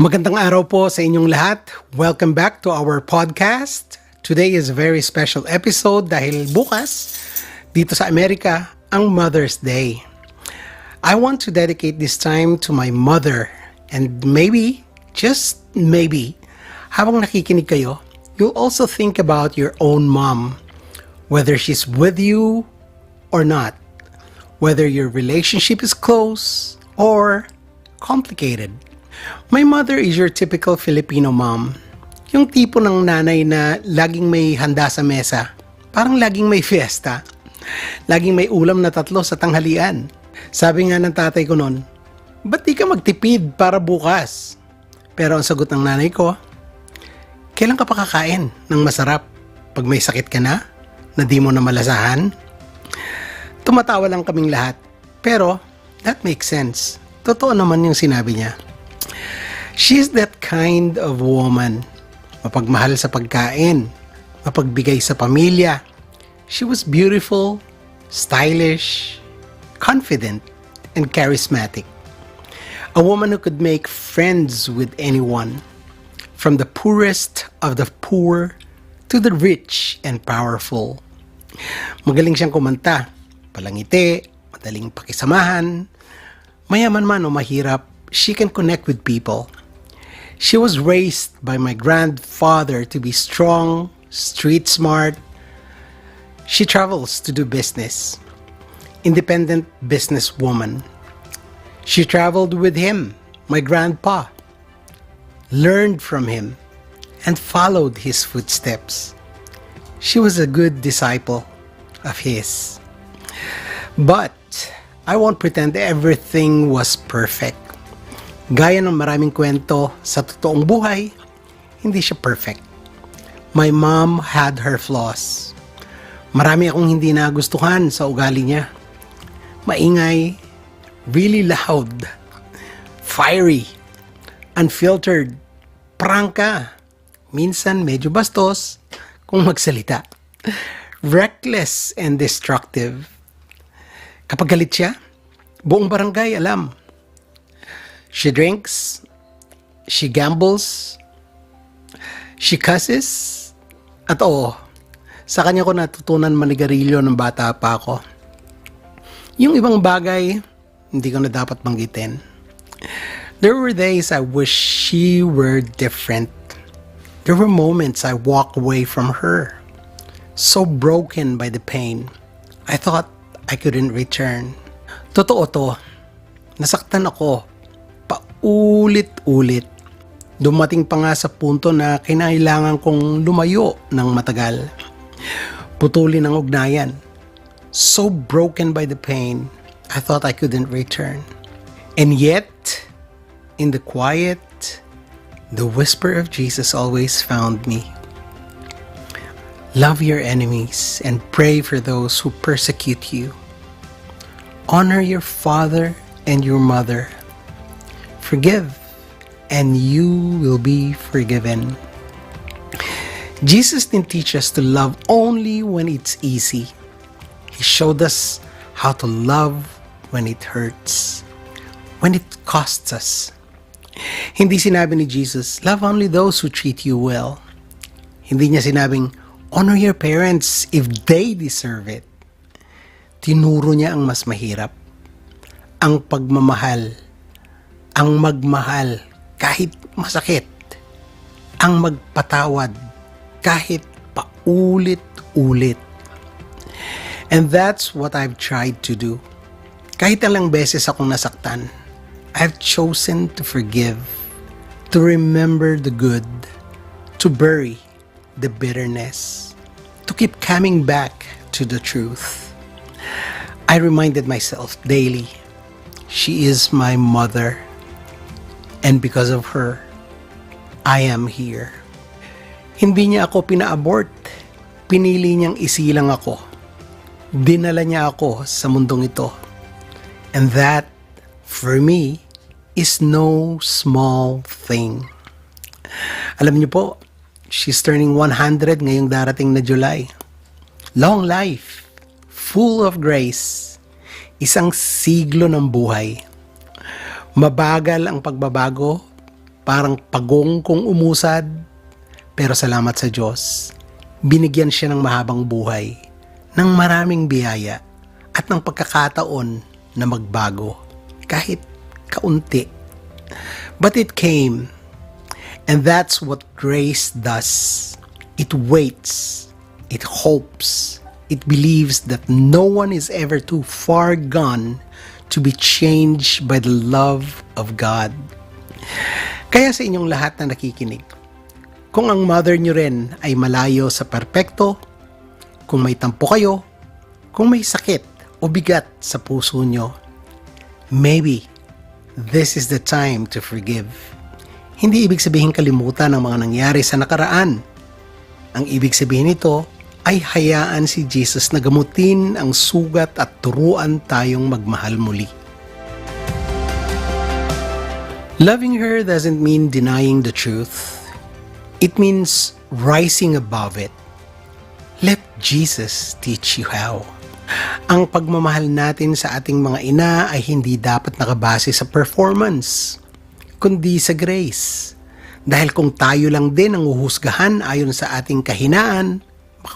Magandang araw po sa inyong lahat. Welcome back to our podcast. Today is a very special episode dahil bukas dito sa Amerika ang Mother's Day. I want to dedicate this time to my mother and maybe, just maybe, habang nakikinig kayo, you'll also think about your own mom, whether she's with you or not, whether your relationship is close or complicated. My mother is your typical Filipino mom. Yung tipo ng nanay na laging may handa sa mesa. Parang laging may fiesta. Laging may ulam na tatlo sa tanghalian. Sabi nga ng tatay ko noon, ba't di ka magtipid para bukas? Pero ang sagot ng nanay ko, kailan ka pa ng masarap? Pag may sakit ka na? Na di mo na malasahan? Tumatawa lang kaming lahat. Pero, that makes sense. Totoo naman yung sinabi niya. She's that kind of woman. Mapagmahal sa pagkain, mapagbigay sa pamilya. She was beautiful, stylish, confident, and charismatic. A woman who could make friends with anyone, from the poorest of the poor to the rich and powerful. Magaling siyang kumanta, palangiti, madaling pakisamahan, mayaman man o mahirap, she can connect with people. She was raised by my grandfather to be strong, street smart. She travels to do business. Independent businesswoman. She traveled with him, my grandpa. Learned from him and followed his footsteps. She was a good disciple of his. But I won't pretend everything was perfect. Gaya ng maraming kwento sa totoong buhay, hindi siya perfect. My mom had her flaws. Marami akong hindi nagustuhan sa ugali niya. Maingay, really loud, fiery, unfiltered, prangka, minsan medyo bastos kung magsalita. Reckless and destructive. Kapag galit siya, buong barangay alam. She drinks, she gambles, she cusses, at oo, sa kanya ko natutunan manigarilyo ng bata pa ako. Yung ibang bagay, hindi ko na dapat banggitin. There were days I wish she were different. There were moments I walked away from her, so broken by the pain. I thought I couldn't return. Totoo to, nasaktan ako paulit-ulit. Dumating pa nga sa punto na kinailangan kong lumayo ng matagal. Putulin ang ugnayan. So broken by the pain, I thought I couldn't return. And yet, in the quiet, the whisper of Jesus always found me. Love your enemies and pray for those who persecute you. Honor your father and your mother. Forgive, and you will be forgiven. Jesus didn't teach us to love only when it's easy. He showed us how to love when it hurts, when it costs us. Hindi sinabi ni Jesus, love only those who treat you well. Hindi niya sinabing, honor your parents if they deserve it. Tinuro niya ang mas mahirap. Ang pagmamahal. Ang magmahal kahit masakit. Ang magpatawad kahit paulit-ulit. And that's what I've tried to do. Kahit ilang beses akong nasaktan, I've chosen to forgive, to remember the good, to bury the bitterness, to keep coming back to the truth. I reminded myself daily, she is my mother, and because of her, I am here. Hindi niya ako pina-abort, pinili niyang isilang ako. Dinala niya ako sa mundong ito. And that, for me, is no small thing. Alam niyo po, she's turning 100 ngayong darating na July. Long life, full of grace, isang siglo ng buhay. Mabagal ang pagbabago, parang pagong kong umusad. Pero salamat sa Diyos, binigyan siya ng mahabang buhay, ng maraming biyaya, at ng pagkakataon na magbago, kahit kaunti. But it came, and that's what grace does. It waits, it hopes, it believes that no one is ever too far gone to be changed by the love of God. Kaya sa inyong lahat na nakikinig, kung ang mother nyo rin ay malayo sa perpekto, kung may tampo kayo, kung may sakit o bigat sa puso nyo, maybe this is the time to forgive. Hindi ibig sabihin kalimutan ang mga nangyari sa nakaraan. Ang ibig sabihin nito ay hayaan si Jesus na gamutin ang sugat at turuan tayong magmahal muli. Loving her doesn't mean denying the truth. It means rising above it. Let Jesus teach you how. Ang pagmamahal natin sa ating mga ina ay hindi dapat nakabase sa performance, kundi sa grace. Dahil kung tayo lang din ang uhusgahan ayon sa ating kahinaan,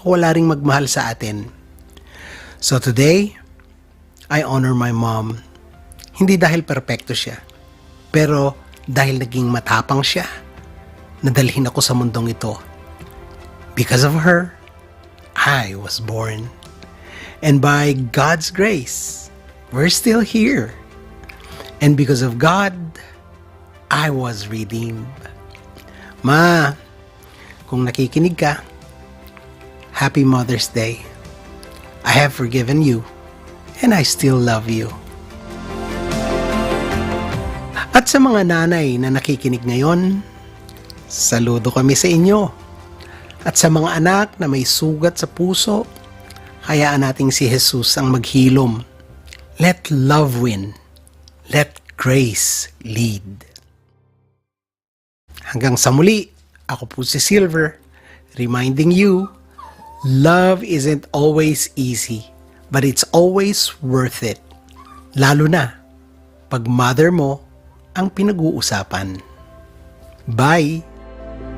wala ring magmahal sa atin. So today, I honor my mom. Hindi dahil perpekto siya, pero dahil naging matapang siya, nadalhin ako sa mundong ito. Because of her, I was born. And by God's grace, we're still here. And because of God, I was redeemed. Ma, kung nakikinig ka, Happy Mother's Day. I have forgiven you, and I still love you. At sa mga nanay na nakikinig ngayon, saludo kami sa inyo. At sa mga anak na may sugat sa puso, hayaan nating si Jesus ang maghilom. Let love win. Let grace lead. Hanggang sa muli, ako po si Silver, reminding you, love isn't always easy, but it's always worth it. Lalo na, pag mother mo ang pinag-uusapan. Bye!